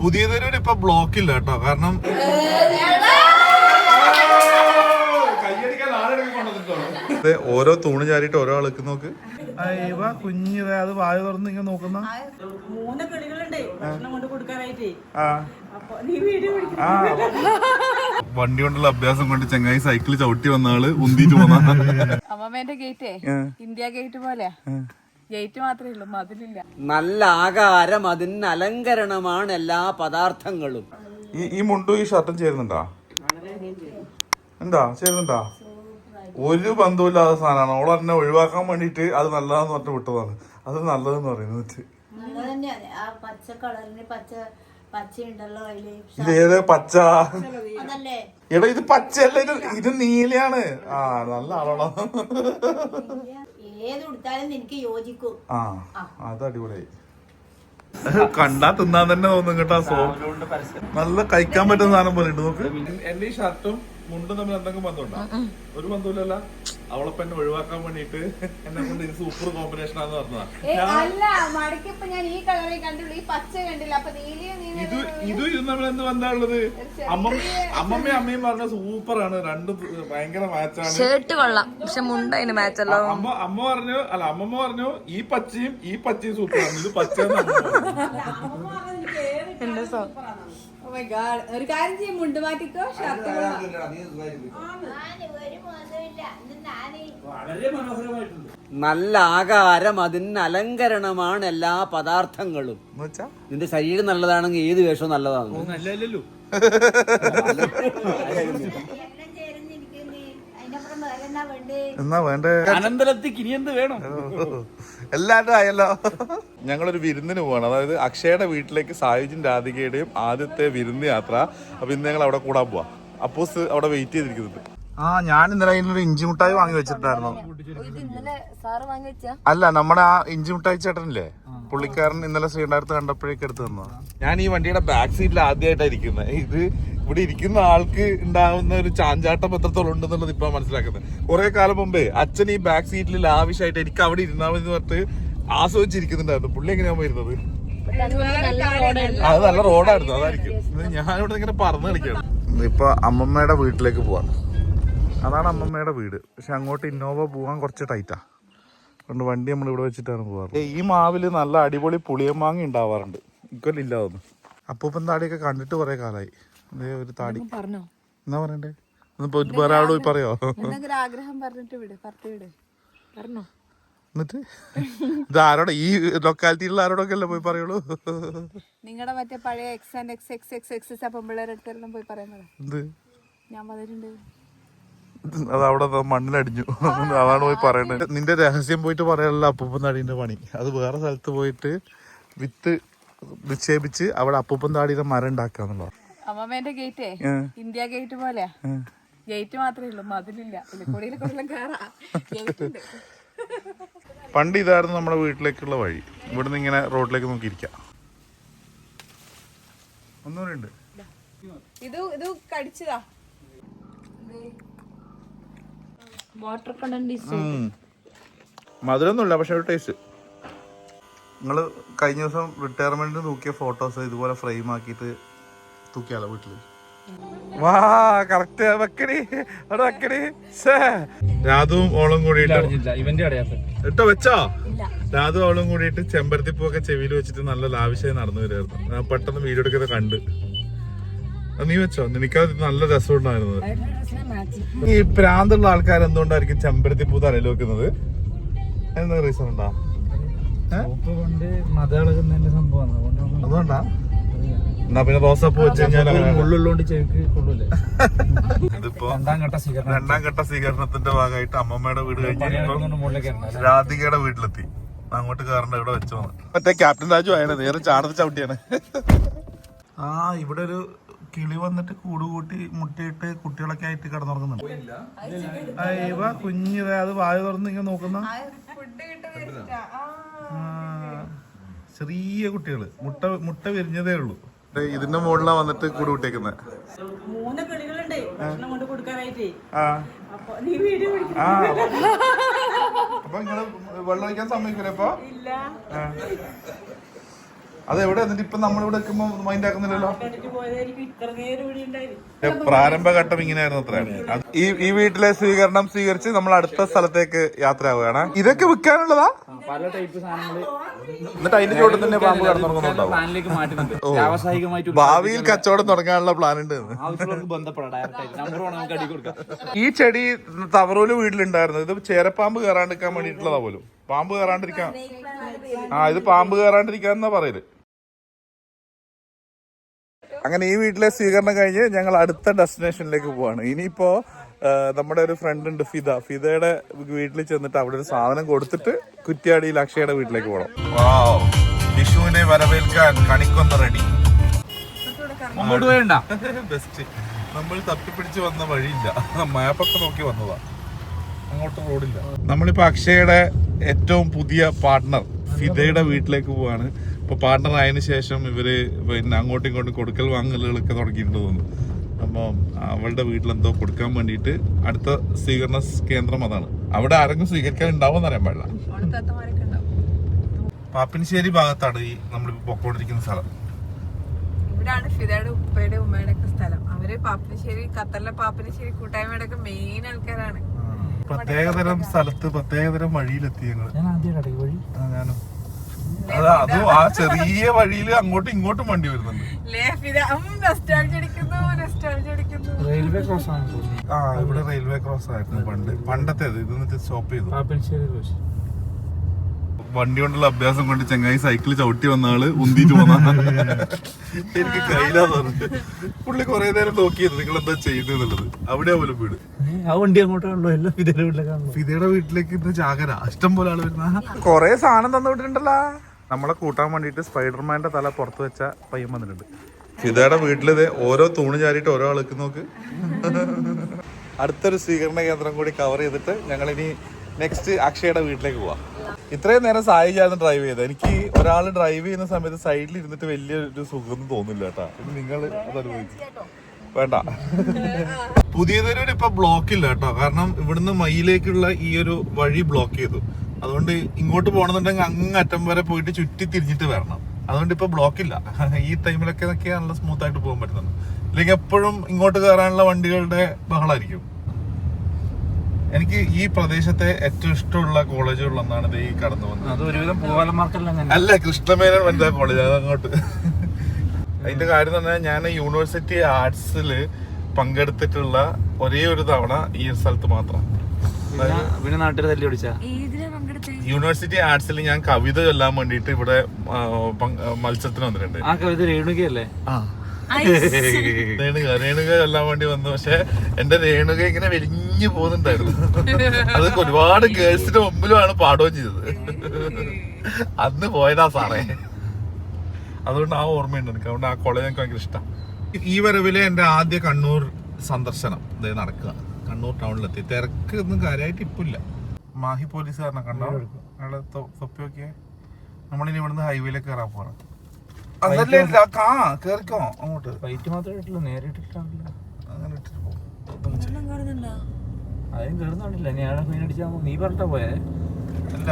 പുതിയ തെരുവിൽ ഇപ്പൊ ബ്ലോക്ക് ഇല്ല കേട്ടോ. കാരണം ഓരോ തൂണ് ചാരിയിട്ട് ഓരോ ആൾക്ക് നോക്ക് അയ്യവ കുഞ്ഞിത് അത് വായ തുറന്ന് ഇങ്ങനെ നോക്കുന്ന? മൂന്ന് കിളികളുണ്ട് ഭക്ഷണം കൊണ്ട് കൊടുക്കാനായിട്ടേ. വണ്ടി കൊണ്ടുള്ള അഭ്യാസം കൊണ്ട് ചെങ്ങായി സൈക്കിൾ ചവിട്ടി വന്ന ആൾ പോന്നാ പോന്ന അമ്മമ്മേന്റെ ഗേറ്റേ ഇന്ത്യ ഗേറ്റ് പോലെ ഗേറ്റ് മാത്രമേ ഉള്ളൂ മതിലില്ല. നല്ല ആകാരം അതിന് അലങ്കരണമാണ് എല്ലാ പദാർത്ഥങ്ങളും. ഈ ഈ മുണ്ടും ഈ ഷർട്ടും ചേരുന്നുണ്ടാ? എന്താ ചേരുന്നുണ്ടാ? ഒരു ബന്ധമില്ലാത്ത സാധനമാണ്. ഓൾ എന്നെ ഒഴിവാക്കാൻ വേണ്ടിട്ട് അത് നല്ലതാന്ന് പറഞ്ഞിട്ട് വിട്ടതാണ്. അത് നല്ലതെന്ന് പറയുന്നത് ഇതേത് പച്ച കളറിന് പച്ച പച്ച ഉണ്ടല്ലോ ഇത് ഏത് പച്ച? അതല്ലേ? എടാ ഇത് പച്ചയല്ല ഇത് ഇത് നീലയാണ്. ആ നല്ല ആളോടാ ഏത് ഉടുത്താലും എനിക്ക് യോജിക്കും. ആ അത് അടിപൊളിയായി. കണ്ടാ തിന്നാൻ തന്നെ തോന്നും കേട്ടോ സോ നല്ല കഴിക്കാൻ പറ്റുന്ന സാധനം പോലെ ഉണ്ട് നോക്ക്. എന്റെ ഈ ഷർട്ടും മുണ്ടും തമ്മിൽ എന്തെങ്കിലും ബന്ധമുണ്ടോ? ഒരു ബന്ധമില്ലല്ല അവളെ എന്നെ ഒഴിവാക്കാൻ വേണ്ടിട്ട് എന്നെ കൊണ്ട് ഇത് സൂപ്പർ കോമ്പിനേഷൻ ആണെന്ന് പറഞ്ഞതാ. അല്ല മടക്കിയപ്പോ ഞാൻ ഈ കളറേ കണ്ടുള്ളൂ ഈ പച്ച കണ്ടില്ല. അപ്പൊ നീലിയും നീല ഇത് ഇത് ഇതും തമ്മിൽ എന്ത് ബന്ധമുള്ളത് അമ്മ അമ്മമ്മയും അമ്മയും പറഞ്ഞ സൂപ്പറാണ് രണ്ടും ഭയങ്കര മാച്ചാണ് ഷർട്ട് കൊള്ളാം. പക്ഷെ മുണ്ട അതിന് മാച്ചല്ലോ അമ്മ അമ്മ പറഞ്ഞു അല്ല അമ്മമ്മ പറഞ്ഞു ഈ പച്ചയും ഈ പച്ചയും സൂപ്പറാണ് ഇത് പച്ച. ഒരു കാര്യം ചെയ്യും മുണ്ട് മാറ്റിക്കോ ഷർട്ട് നല്ല ആകാരം അതിന് അലങ്കരണമാണ് എല്ലാ പദാർത്ഥങ്ങളും. നിന്റെ ശരീരം നല്ലതാണെങ്കിൽ ഏത് വേഷവും നല്ലതാണ് നല്ലല്ലോ എന്നാ വേണ്ടേ? അനന്തരത്തിക്ക് ഇനി എന്ത് വേണം? എല്ലാവരും ആയല്ലോ. ഞങ്ങളൊരു വിരുന്നിന് പോവാണ്. അതായത് അക്ഷയുടെ വീട്ടിലേക്ക് സായുജും രാധികയുടെയും ആദ്യത്തെ വിരുന്ന് യാത്ര. അപ്പൊ ഇന്ന് ഞങ്ങൾ അവിടെ കൂടാൻ പോവാ. അപ്പോസ് അവിടെ വെയിറ്റ് ചെയ്തിരിക്കുന്നുണ്ട് ആ ഞാൻ ഇന്നലെ അതിനൊരു ഇഞ്ചി മുട്ടായി വാങ്ങി വെച്ചിട്ടുണ്ടായിരുന്നു. ഇത് ഇന്നലെ സാറ് വാങ്ങി വെച്ചാ? അല്ല നമ്മുടെ ആ ഇഞ്ചി മുട്ടായി ചേട്ടനില്ലേ? പുള്ളിക്കാരൻ ഇന്നലെ ശ്രീണ്ടായിരത്ത് കണ്ടപ്പോഴേക്ക് എടുത്തു തന്നു ഞാൻ ഈ വണ്ടിയുടെ ബാക്ക് സീറ്റിൽ ആദ്യമായിട്ടാണ് ഇരിക്കുന്നത്. ഇത് ഇവിടെ ഇരിക്കുന്ന ആൾക്ക് ഉണ്ടാവുന്ന ഒരു ചാഞ്ചാട്ടം എത്രത്തോളം ഉണ്ടെന്നുള്ളത് ഇപ്പൊ മനസ്സിലാക്കുന്നത്. കുറെ കാലം മുമ്പേ അച്ഛൻ ഈ ബാക്ക് സീറ്റിൽ ലാവിഷായിട്ട് എനിക്ക് അവിടെ ഇരുന്നാൽ മതി പറഞ്ഞിട്ട് ആസ്വദിച്ചിരിക്കുന്നുണ്ടായിരുന്നു. പുള്ളി എങ്ങനെയാ വരുന്നത് അത് നല്ല റോഡായിരുന്നു അതായിരിക്കും. ഞാനിവിടെ ഇങ്ങനെ പറന്ന് കളിക്കണം ഇപ്പൊ അമ്മമ്മയുടെ വീട്ടിലേക്ക് പോവാ. അതാണ് അമ്മമ്മയുടെ വീട്. പക്ഷെ അങ്ങോട്ട് ഇന്നോവ പോവാൻ കുറച്ച് ടൈറ്റാ അതുകൊണ്ട് വണ്ടി നമ്മൾ ഇവിടെ വെച്ചിട്ടാണ് പോവാറ്. ഈ മാവിൽ നല്ല അടിപൊളി പുളിയമാങ്ങ ഉണ്ടാവാറുണ്ട്. ഇക്കൊല്ലം ഇല്ല തോന്നുന്നു. അപ്പൂപ്പൻ താടിയൊക്കെ കണ്ടിട്ട് കുറെ കാലായി. ദേ ഒരു താടി. പറഞ്ഞോ? എന്നാ പറയണ്ടേ? വേറെ ആളോട് പോയി പറയോ? ആഗ്രഹം പറഞ്ഞിട്ട് വിട് പറത്ത് വിട്. പറഞ്ഞോ? എന്നിട്ട്? ഇത് ആരോടെ ഈ ലൊക്കാലിറ്റിയിലുള്ള ആരോടൊക്കെ അല്ലേ പോയി പറയുള്ളൂ? നിങ്ങളുടെ മറ്റേ പഴയ ex and ex ex ex ex അടുത്തെല്ലാം പോയി പറയുന്നത് എന്ത്? ഞാൻ പറഞ്ഞിട്ടുണ്ട് അത് അവിടെ മണ്ണിലടിഞ്ഞു. അതാണ് പോയി പറയണത് നിന്റെ രഹസ്യം പോയിട്ട് പറയാനുള്ള അപ്പൂപ്പൻ താടിന്റെ പണി. അത് വേറെ സ്ഥലത്ത് പോയിട്ട് വിത്ത് നിക്ഷേപിച്ച് അവിടെ അപ്പൂപ്പൻ താടിയുടെ മരം ഉണ്ടാക്കാന്നുള്ളത്. അമ്മമ്മേന്റെ ഗേറ്റേ ഇന്ത്യ ഗേറ്റ് പോലെയാ. ഗേറ്റ് മാത്രമേ ഉള്ളൂ. മതിലില്ല. ഇലക്കൂടിയിൽ കൂടുതലും കയറാ ഗേറ്റ് ഉണ്ട് പണ്ട് ഇതായിരുന്നു നമ്മുടെ വീട്ടിലേക്കുള്ള വഴി. ഇവിടുന്ന് ഇങ്ങനെ റോഡിലേക്ക് നോക്കിയിരിക്കാം മധുരൊന്നുമില്ല ഇത് ഇത് കടിച്ചതാ. വാട്ടർ മധുരമൊന്നുമില്ല പക്ഷെ ഒരു ടേസ്റ്റ് നിങ്ങൾ കഴിഞ്ഞ ദിവസം റിട്ടയർമെന്റ് നോക്കിയ ഫോട്ടോസ് ഇതുപോലെ ഫ്രെയിം ആക്കിയിട്ട് തൂക്കിയാലോ വീട്ടിൽ? വാ കറക്റ്റ് വെക്കടി. അവിടെ വെക്കടി. രാധുവും ഓളും കൂടിയിട്ട് ഇട്ടോ വെച്ചോ? രാധു അവളും കൂടിയിട്ട് ചെമ്പരത്തിപ്പൂവൊക്കെ ചെവിയിൽ വെച്ചിട്ട് നല്ല ലാവിശായി നടന്നു വരുമായിരുന്നു ഞാൻ പെട്ടെന്ന് വീഡിയോ എടുക്കുന്നത് കണ്ട്. നീ വെച്ചോ? നിനക്കത് നല്ല രസം ഉണ്ടായിരുന്നത് ഈ പ്രാന്തുള്ള ആൾക്കാർ എന്തുകൊണ്ടായിരിക്കും ചെമ്പരത്തിപ്പൂ തലയിൽ വെക്കുന്നത്? എന്താ റീസൺ ഉണ്ടാ? അതുകൊണ്ടാ? എന്നാ പിന്നെ റോസാപ്പൂ വെച്ച് കഴിഞ്ഞാൽ ഇതിപ്പോ രണ്ടാം ഘട്ട സ്വീകരണം രണ്ടാം ഘട്ട സ്വീകരണത്തിന്റെ ഭാഗമായിട്ട് അമ്മമ്മയുടെ വീട് കഴിഞ്ഞ് ഇപ്പം പണിയെടുക്കുന്നതുകൊണ്ട് മുകളിലേക്ക് ഇറങ്ങാം രാധികയുടെ വീട്ടിലെത്തി. അങ്ങോട്ട് കയറേണ്ട ഇവിടെ വെച്ചു വന്നു. മറ്റേ ക്യാപ്റ്റൻ രാജു ആയത് നേരെ ചാടത്ത് ചവിട്ടിയാണ്. ആ ഇവിടെ ഒരു കിളി വന്നിട്ട് കൂടുകൂട്ടി മുട്ടിയിട്ട് കുട്ടികളൊക്കെ ആയിട്ട് കിടന്നുറങ്ങുന്നുണ്ട്. കുഞ്ഞിത് അത് വായ തുറന്ന് ഇങ്ങനെ നോക്കുന്ന? ആ, ചെറിയ കുട്ടികൾ. മുട്ട മുട്ട വിരിഞ്ഞതേ ഉള്ളൂ. ഇതിന്റെ മുകളിലാണ് വന്നിട്ട് കൂടെ വിട്ടേക്കുന്നത് മൂന്ന് കിളികളുണ്ട് ഭക്ഷണം കൊണ്ട് കൊടുക്കാനായിട്ടേ. അപ്പൊ നീ വീഡിയോ അപ്പൊ നിങ്ങൾ വെള്ളം ഒഴിക്കാൻ സമ്മതിക്കൂലപ്പോ ഇല്ല. അത് എവിടെ എന്നിട്ട് ഇപ്പൊ നമ്മളിവിടെ മൈൻഡ് ആക്കുന്നില്ലല്ലോ. എനിക്ക് പോയതായിരിക്കും. ഇത്ര നേരം ഇവിടെ ഉണ്ടായിരുന്നു. പ്രാരംഭഘട്ടം ഇങ്ങനെയായിരുന്നു അത്ര. അത് ഈ ഈ വീട്ടിലെ സ്വീകരണം സ്വീകരിച്ച് നമ്മൾ അടുത്ത സ്ഥലത്തേക്ക് യാത്ര യാത്രയാവുകയാണ്. ഇതൊക്കെ വിൽക്കാനുള്ളതാ? പല ടൈപ്പ് സാധനങ്ങൾ. എന്നിട്ട് അതിന്റെ ചോട്ടിൽ തന്നെ പാമ്പ് കടന്നുറങ്ങുന്നുണ്ടാവും ഭാവിയിൽ കച്ചവടം തുടങ്ങാനുള്ള പ്ലാൻ ഉണ്ട് എന്ന്. ആവശ്യമുള്ളവർക്ക് ബന്ധപ്പെടാം. ഡയറക്റ്റ് നമ്പർ വേണം നമുക്ക് അടി കൊടുക്കാം. ഈ ചെടി തവറൂൽ വീട്ടിലുണ്ടായിരുന്നു ഇത് ചേരപ്പാമ്പ് കയറാണ്ടിരിക്കാൻ വേണ്ടിയിട്ടുള്ളതാ പോലും. പാമ്പ് കയറാണ്ടിരിക്കാൻ. ആ ഇത് പാമ്പ് കയറാണ്ടിരിക്കാന്നാ പറയൽ. അങ്ങനെ ഈ വീട്ടിലെ സ്വീകരണം കഴിഞ്ഞ് ഞങ്ങൾ അടുത്ത ഡെസ്റ്റിനേഷനിലേക്ക് പോവാണ്. ഇനിയിപ്പോ നമ്മുടെ ഒരു ഫ്രണ്ട് ഉണ്ട് ഫിദ. ഫിദയുടെ വീട്ടിൽ ചെന്നിട്ട് അവിടെ ഒരു സാധനം കൊടുത്തിട്ട് കുറ്റിയാടി അക്ഷയുടെ വീട്ടിലേക്ക് പോകണം വിഷുവിനെ വരവേൽക്കാൻ കണിക്കൊന്ന് റെഡി. ബെസ്റ്റ് നമ്മൾ തപ്പിപ്പിടിച്ച് വന്ന വഴിയില്ല. മാപ്പൊക്കെ നോക്കി വന്നതാ. അങ്ങോട്ട് റോഡില്ല. നമ്മളിപ്പോ അക്ഷയുടെ ഏറ്റവും പുതിയ പാർട്ട്ണർ ഫിദയുടെ വീട്ടിലേക്ക് പോവാണ്. ഇപ്പൊ പാർട്ട്ണർ ആയതിനു ശേഷം ഇവർ പിന്നെ അങ്ങോട്ടും ഇങ്ങോട്ടും കൊടുക്കൽ വാങ്ങലുകളൊക്കെ തുടങ്ങിയിട്ടുണ്ട് തോന്നുന്നു. അപ്പം അവളുടെ വീട്ടിൽ എന്തോ കൊടുക്കാൻ വേണ്ടിയിട്ട് അടുത്ത സ്വീകരണ കേന്ദ്രം അതാണ്. അവിടെ ആരെങ്കിലും സ്വീകരിക്കാൻ ഉണ്ടാവും അറിയാൻ പാടില്ല. പാപ്പിനിശ്ശേരി ഭാഗത്താണ് ഈ നമ്മളിപ്പോ പൊക്കോണ്ടിരിക്കുന്ന സ്ഥലം. ഇവിടാണ് ഫിദയുടെ ഉപ്പയുടെ ഉമ്മയുടെ ഒക്കെ സ്ഥലം. അവർ പാപ്പിനിശ്ശേരി ഖത്തറിലെ പാപ്പിനിശ്ശേരി കൂട്ടായ്മയുടെ ഒക്കെ മെയിൻ ആൾക്കാരാണ്. പ്രത്യേകതരം സ്ഥലത്ത് പ്രത്യേകതരം വഴിയിലെത്തി ഞങ്ങൾ. ഞാൻ ആദ്യം വഴി. ആ, ഞാനും. അത് ആ ചെറിയ വഴിയിൽ അങ്ങോട്ടും ഇങ്ങോട്ടും വണ്ടി വരുന്നുണ്ട്. റെയിൽവേ ക്രോസ് ആണ് ആ ഇവിടെ റെയിൽവേ ക്രോസ് ആയിരുന്നു പണ്ട്. പണ്ടത്തേത് ഇത് എന്നിട്ട് സ്റ്റോപ്പ് ചെയ്തു. പാപ്പൻശ്ശേരി ക്രോസ് വണ്ടി കൊണ്ടുള്ള അഭ്യാസം കൊണ്ട് ചെങ്ങായി സൈക്കിൾ ചവിട്ടി വന്ന ആൾ ഉന്തിട്ട് വന്നാണ് എനിക്ക് കയ്യിലാ പറഞ്ഞു പുള്ളി കുറെ നേരം നോക്കിയത് നിങ്ങൾ എന്താ ചെയ്യുന്നത് അവിടെ പോലും വീട്. ആ വണ്ടി അങ്ങോട്ടാണല്ലോ എല്ലാം ഇതിന്റെ വീട്ടിലേക്കാണല്ലോ ഫിദയുടെ വീട്ടിലേക്ക് ഇന്ന് ജാഗര ഇഷ്ടം പോലെ ആൾ വരുന്ന. കൊറേ സാധനം തന്നു വിട്ടിട്ടുണ്ടല്ലോ നമ്മളെ കൂട്ടാൻ വേണ്ടിട്ട് സ്പൈഡർമാന്റെ തല പുറത്ത് വെച്ച പയ്യൻ വന്നിട്ടുണ്ട്. ഫിദയുടെ വീട്ടിലിത് ഓരോ തൂണ് ചാരിട്ട് ഓരോ ആൾക്ക് നോക്ക്. അടുത്തൊരു സ്വീകരണ കേന്ദ്രം കൂടി കവർ ചെയ്തിട്ട് ഞങ്ങൾ ഇനി നെക്സ്റ്റ് അക്ഷയുടെ വീട്ടിലേക്ക് പോവാം. ഇത്രയും നേരം സായിച്ചായിരുന്നു ഡ്രൈവ് ചെയ്തത്. എനിക്ക് ഒരാൾ ഡ്രൈവ് ചെയ്യുന്ന സമയത്ത് സൈഡിൽ ഇരുന്നിട്ട് വലിയൊരു സുഖം തോന്നില്ല കേട്ടാ. നിങ്ങൾ അത് വേണ്ട. പുതിയതൊരു ഇപ്പൊ ബ്ലോക്ക് ഇല്ല കേട്ടോ. കാരണം ഇവിടുന്ന് മയിലേക്കുള്ള ഈ ഒരു വഴി ബ്ലോക്ക് ചെയ്തു. അതുകൊണ്ട് ഇങ്ങോട്ട് പോകണമെന്നുണ്ടെങ്കിൽ അങ്ങ് അറ്റം വരെ പോയിട്ട് ചുറ്റി തിരിഞ്ഞിട്ട് വരണം. അതുകൊണ്ട് ഇപ്പൊ ബ്ലോക്ക് ഇല്ല. ഈ ടൈമിലൊക്കെ ഒക്കെ നല്ല സ്മൂത്ത് ആയിട്ട് പോകാൻ പറ്റുന്നുണ്ട്. അല്ലെങ്കിൽ എപ്പോഴും ഇങ്ങോട്ട് കയറാനുള്ള വണ്ടികളുടെ ബഹളായിരിക്കും. എനിക്ക് ഈ പ്രദേശത്തെ ഏറ്റവും ഇഷ്ടമുള്ള കോളേജുകളിലൊന്നാണ് ഇത് ഈ കടന്നു വന്നത് അല്ല കൃഷ്ണമേനോൻ വനിതാ കോളേജ് അത് അങ്ങോട്ട്. അതിന്റെ കാര്യം തന്നെ ഞാൻ യൂണിവേഴ്സിറ്റി ആർട്സിൽ പങ്കെടുത്തിട്ടുള്ള ഒരേ ഒരു തവണ ഈ ഒരു സ്ഥലത്ത് മാത്രം. പിന്നെ നാട്ടിൽ തല്ലി പിടിച്ചാ യൂണിവേഴ്സിറ്റി ആർട്സിൽ ഞാൻ കവിത ചൊല്ലാൻ വേണ്ടിട്ട് ഇവിടെ മത്സരത്തിന് വന്നിട്ടുണ്ട്. ആ കവിത രേണുകയല്ലേ? രേണുക രേണുക ചൊല്ലാൻ വേണ്ടി വന്നു. പക്ഷെ എന്റെ രേണുക ഇങ്ങനെ വെരിഞ്ഞു പോകുന്നുണ്ടായിരുന്നു. അത് ഒരുപാട് ഗേൾസിന്റെ മുമ്പിലുമാണ് പാടുകയും ചെയ്തത്. അന്ന് പോയതാ സാറേ. അതുകൊണ്ട് ആ ഓർമ്മയുണ്ട് എനിക്ക്. അതുകൊണ്ട് ആ കോളേജ് എനിക്ക് ഭയങ്കര ഇഷ്ടം. ഈ വരവിലെ എന്റെ ആദ്യ കണ്ണൂർ സന്ദർശനം ഇതേ നടക്കുക. കണ്ണൂർ ടൗണിലെത്തി. തിരക്കൊന്നും കാര്യമായിട്ട് ഇപ്പൊ ഇല്ല. മാഹി പോലീസുകാരനെ കണ്ടോ? അയാളെ തൊപ്പി നോക്കിയേ നമ്മളിനി ഇവിടുന്ന് ഹൈവേയിലേക്ക് കയറാൻ പോകണം അതല്ലേ കാ കേറിക്കോ അങ്ങോട്ട്. ഫൈറ്റ് മാത്രമേ ഇട്ടില്ല നേരെ ഇട്ടിട്ടില്ല അങ്ങനെ ഇട്ടിട്ട് ഞാൻ മീൻ അടിച്ചാൽ നീ പറഞ്ഞിട്ടാ പോയേ? അല്ല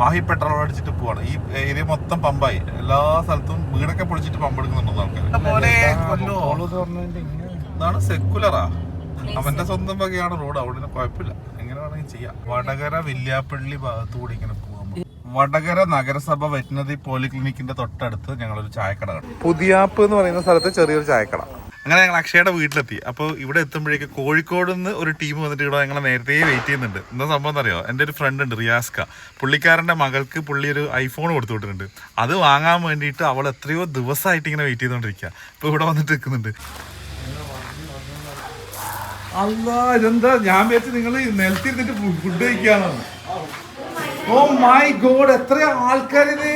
മാഹി പെട്രോൾ അടിച്ചിട്ട് പോവാണ്. ഈ ഏരിയ മൊത്തം പമ്പായി. എല്ലാ സ്ഥലത്തും വീടൊക്കെ പൊളിച്ചിട്ട് പമ്പെടുക്കുന്നുണ്ടോ ആൾക്കാർ ഇതാണ് സെക്കുലറാ അവന്റെ സ്വന്തം വകയാണ് റോഡ്. അവിടെ കുഴപ്പമില്ല. എങ്ങനെ വേണമെങ്കിൽ ചെയ്യാം. വടകര വില്യാപ്പള്ളി ഭാഗത്തുകൂടി ഇങ്ങനെ പോകാൻ വടകര നഗരസഭ വെറ്റിനറി പോളിക്ലിനിക്കിന്റെ തൊട്ടടുത്ത് ഞങ്ങളൊരു ചായക്കട കണ്ടു. പുതിയാപ്പ് എന്ന് പറയുന്ന സ്ഥലത്ത് ചെറിയൊരു ചായക്കട. അങ്ങനെ ഞങ്ങൾ അക്ഷയുടെ വീട്ടിലെത്തി. അപ്പോൾ ഇവിടെ എത്തുമ്പോഴേക്ക് കോഴിക്കോട് നിന്ന് ഒരു ടീം വന്നിട്ട് ഇവിടെ ഞങ്ങളെ നേരത്തെ വെയിറ്റ് ചെയ്യുന്നുണ്ട്. എന്താ സംഭവം എന്നറിയോ? എന്റെ ഒരു ഫ്രണ്ട് ഉണ്ട് റിയാസ്ക. പുള്ളിക്കാരന്റെ മകൾക്ക് പുള്ളി ഒരു ഐഫോൺ കൊടുത്തു വിട്ടിട്ടുണ്ട്. അത് വാങ്ങാൻ വേണ്ടിയിട്ട് അവൾ എത്രയോ ദിവസമായിട്ട് ഇങ്ങനെ വെയിറ്റ് ചെയ്തുകൊണ്ടിരിക്കുക ഇപ്പോൾ ഇവിടെ വന്നിട്ട് നിൽക്കുന്നുണ്ട്. അല്ല ഇതെന്താ? ഞാൻ വെച്ച് നിങ്ങൾ നിലത്തിരുന്നിട്ട് ഫുഡ് കഴിക്കാണോ ഓ മൈ ഗോഡ് എത്ര ആൾക്കാരിത്?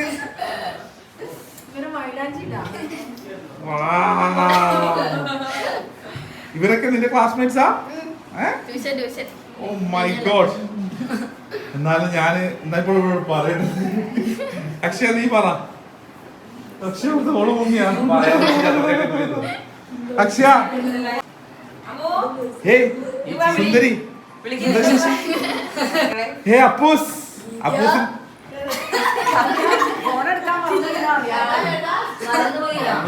ഇവരൊക്കെ നിന്റെ ക്ലാസ്മേറ്റ്സാ ഓ മൈ ഗോഡ് എന്നാലും ഞാൻ എന്നാ ഇപ്പോൾ പറയണത്? അക്ഷയ നീ പറ. അക്ഷയ ഓൾ മമ്മിയാണ് അക്ഷയ. ഹേ സുന്ദരി. സുന്ദരി. ഹേ അപ്പൂസ്. അപ്പൂസ്.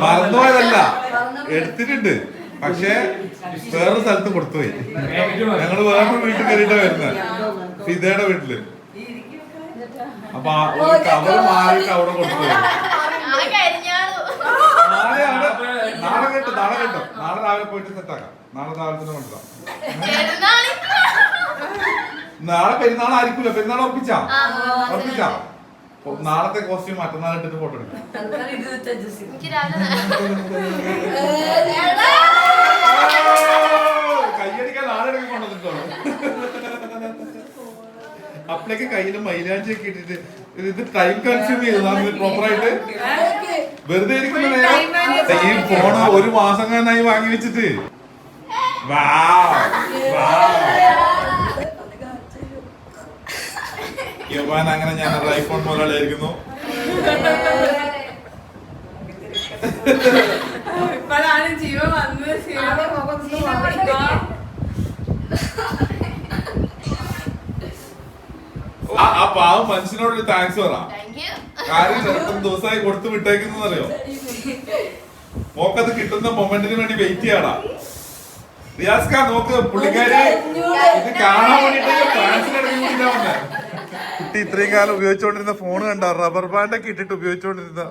മറന്നുപോയതല്ല. എടുത്തിട്ടുണ്ട്. പക്ഷേ വേറെ സ്ഥലത്ത് കൊടുത്തുപോയി. ഞങ്ങൾ വേറൊരു വീട്ടിൽ കയറിയിട്ടാ വരുന്നത് ഫിദയുടെ വീട്ടിൽ. അപ്പൊ ഒരു കവർ മാറിയിട്ട് അവിടെ കൊടുത്തുപോയി നാളെ അവിടെ നാളെ കേട്ടോ നാളെ കേട്ടോ. നാളെ രാവിലെ പോയിട്ട് സെറ്റാക്കാം നാളെ രാവിലെ തന്നെ കൊണ്ടുവരാം നാളെ പെരുന്നാൾ ആയിരിക്കൂല? പെരുന്നാൾ ഉറപ്പിച്ചാ? ഉറപ്പിച്ചാ? നാളത്തെ കോസ്റ്റ്യൂം മറ്റന്നാൾ ഇട്ടിട്ട് ഫോട്ടോ എടുക്കാം. കയ്യടിക്കാൻ നാളെടുക്കാൻ കൊണ്ടുവന്നിട്ടോ അപ്പളേക്ക് കയ്യിൽ മൈലാഞ്ചി ഒക്കെ ഇട്ടിട്ട് ഇത് ടൈം കൺസ്യൂം ചെയ്തതാണ് പ്രോപ്പറായിട്ട് വെറുതെ ഇരിക്കുന്ന നേരം ഈ ഫോണ് ഒരു മാസം കാണായി വാങ്ങി വെച്ചിട്ട്. യവാൻ അങ്ങനെ ഞാൻ ഒരു ഐഫോൺ മുതലാളിയായിരിക്കുന്നു. ഇപ്പോഴാണ് ജീവ വന്നത്. ആ ആ പാവം മനുഷ്യനോട് താങ്ക്സ് പറ. കാര്യം ചെറുപ്പം ദിവസമായി കൊടുത്തു വിട്ടേക്കുന്നറിയോ മോക്കത് കിട്ടുന്ന മൊമെന്റിന് വേണ്ടി വെയിറ്റ് ചെയ്യാടാ. റിയാസ് ഖാൻ നോക്ക് പുള്ളിക്കാരി ഇത് കാണാൻ വേണ്ടിട്ട് കുട്ടി ഇത്രയും കാലം ഉപയോഗിച്ചുകൊണ്ടിരുന്ന ഫോൺ കണ്ട? റബ്ബർ ബാൻഡ് ഒക്കെ ഇട്ടിട്ട് ഉപയോഗിച്ചുകൊണ്ടിരുന്ന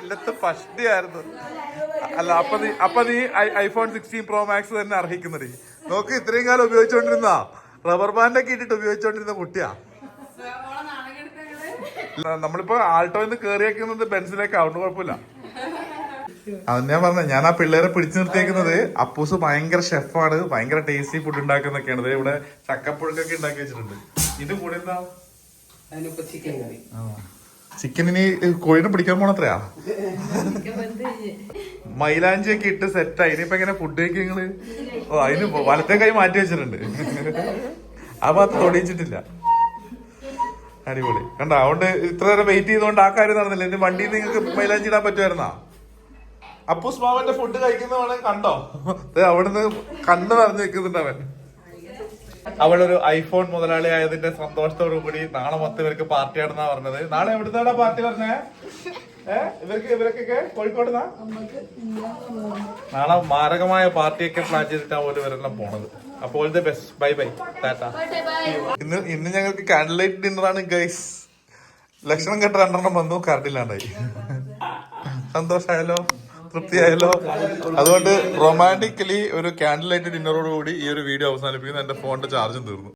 ഇല്ലത്തെ ഫസ്റ്റ് ആയിരുന്നു. അല്ല അപ്പൊ നീ അപ്പൊ നീ ഐഫോൺ സിക്സ്റ്റീൻ പ്രോ മാക്സ് തന്നെ അർഹിക്കുന്നത് നോക്ക് ഇത്രയും കാലം ഉപയോഗിച്ചുകൊണ്ടിരുന്ന റബ്ബർ ബാൻഡ് ഒക്കെ ഇട്ടിട്ട് ഉപയോഗിച്ചുകൊണ്ടിരുന്ന കുട്ടിയാ. നമ്മളിപ്പോ ആൾട്ടോയിൽ നിന്ന് കേറിയേക്കുന്നത് ബെൻസിലേക്ക് അതുകൊണ്ട് കുഴപ്പമില്ല. അത് ഞാൻ പറഞ്ഞ ഞാൻ ആ പിള്ളേരെ പിടിച്ചു നിർത്തിയേക്കുന്നത് അപ്പൂസ് ഭയങ്കര ഷെഫാണ് ഭയങ്കര ടേസ്റ്റി ഫുഡ് ഉണ്ടാക്കുന്നൊക്കെയാണ് ദേ ഇവിടെ ചക്കപ്പുഴക്കൊക്കെ ഉണ്ടാക്കി വെച്ചിട്ടുണ്ട്. ഇത് കൂടെ എന്താ? ചിക്കനിനി കോഴിനെ പിടിക്കാൻ പോണത്രയാ? മൈലാഞ്ചി ഒക്കെ ഇട്ട് സെറ്റായി ഇനിയിപ്പോ എങ്ങനെ ഫുഡ് കഴിക്കും നിങ്ങൾ? ഓ അതിന് വലത്തെ കൈ മാറ്റി വെച്ചിട്ടുണ്ട്. ആ ഭാഗത്ത് തൊടിയിച്ചിട്ടില്ല. അടിപൊളി. കണ്ട അതുകൊണ്ട് ഇത്ര നേരം വെയിറ്റ് ചെയ്തുകൊണ്ട് ആ കാര്യം നടന്നില്ല. എന്റെ വണ്ടിയിൽ നിങ്ങൾക്ക് മൈലാഞ്ചി ഇടാൻ പറ്റുമായിരുന്നാ? അപ്പൂസ് മാമന്റെ ഫുഡ് കഴിക്കുന്ന വേണേ കണ്ടോ അവിടുന്ന് കണ്ണ് നിറഞ്ഞു നിൽക്കുന്നുണ്ട് അവൻ. അവളൊരു ഐഫോൺ മുതലാളി ആയതിന്റെ സന്തോഷത്തോടു കൂടി നാളെ മൊത്തം ഇവർക്ക് പാർട്ടി പാർട്ടിയാണെന്നാ പറഞ്ഞത്. നാളെ എവിടുന്നാടാ പാർട്ടി പറഞ്ഞേ ഇവർക്ക് ഇവരൊക്കെ കോഴിക്കോട് നാളെ മാരകമായ പാർട്ടിയൊക്കെ പ്ലാൻ ചെയ്തിട്ടാ പോലും ഇവരെല്ലാം പോണത്. അപ്പോൾ the best bye bye tata ഇന്ന് ഇന്ന് ഞങ്ങൾക്ക് കാൻഡിൽ ലൈറ്റ് ആണ് ഗൈസ് ലക്ഷണം കെട്ട രണ്ടെണ്ണം വന്നു കറണ്ടില്ലാണ്ടായി സന്തോഷമായല്ലോ തൃപ്തിയായല്ലോ അതുകൊണ്ട് റൊമാന്റിക്കലി ഒരു ക്യാൻഡിൽ ലൈറ്റ് ഡിന്നറോട് കൂടി ഈ ഒരു വീഡിയോ അവസാനിപ്പിക്കുന്നു. എന്റെ ഫോണിന്റെ ചാർജും തീർന്നു.